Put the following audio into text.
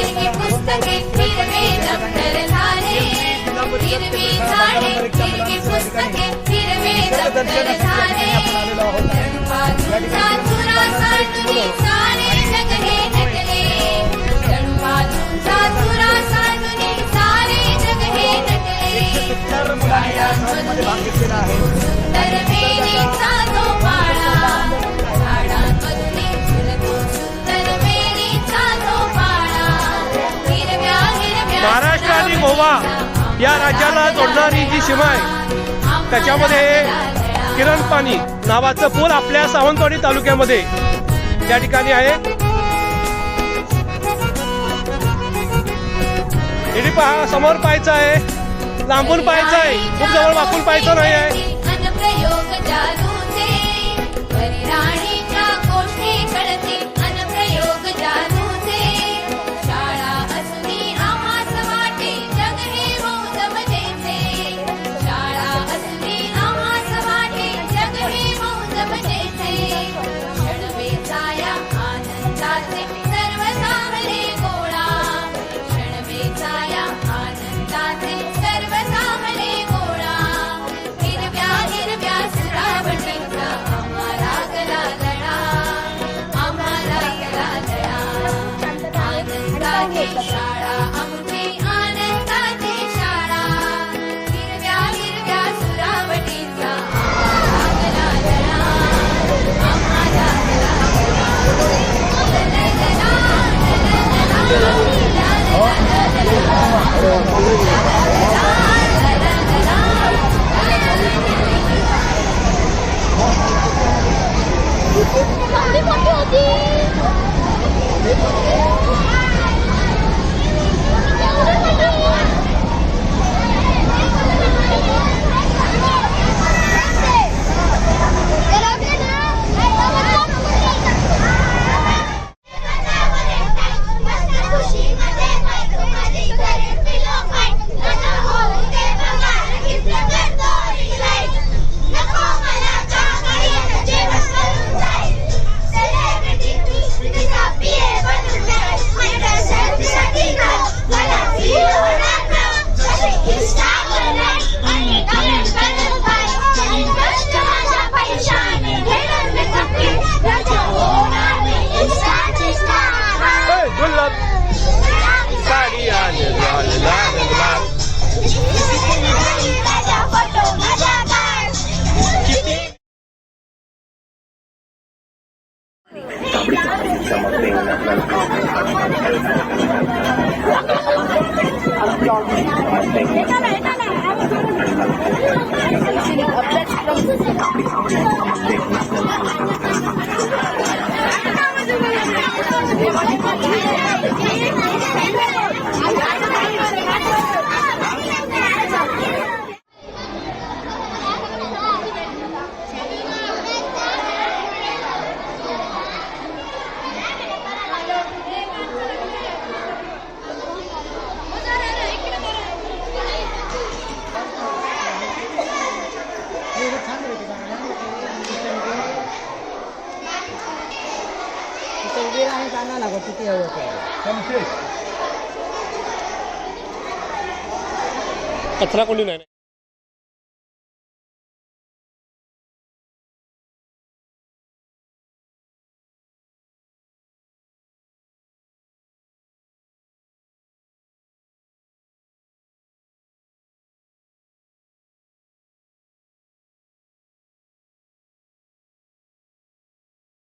हिरवी पुस्तके हिरवे दप्तर झाले हिरवी झाडे हिरवी पुस्तके हिरवे दप्तर गोवा या राज्याला जोडणारी जी शिवाय त्याच्यामध्ये किरण पाणी नावाचं पूल आपल्या सावंतवाडी तालुक्यामध्ये त्या ठिकाणी आहे. इडी पहा समोर पाहायचं आहे. लांबून पाहायचं आहे. खूप जवळ वाकून पाहायचं नाही आहे. package. आणा ना गं किती हवं ते कचरा कोणी नाही?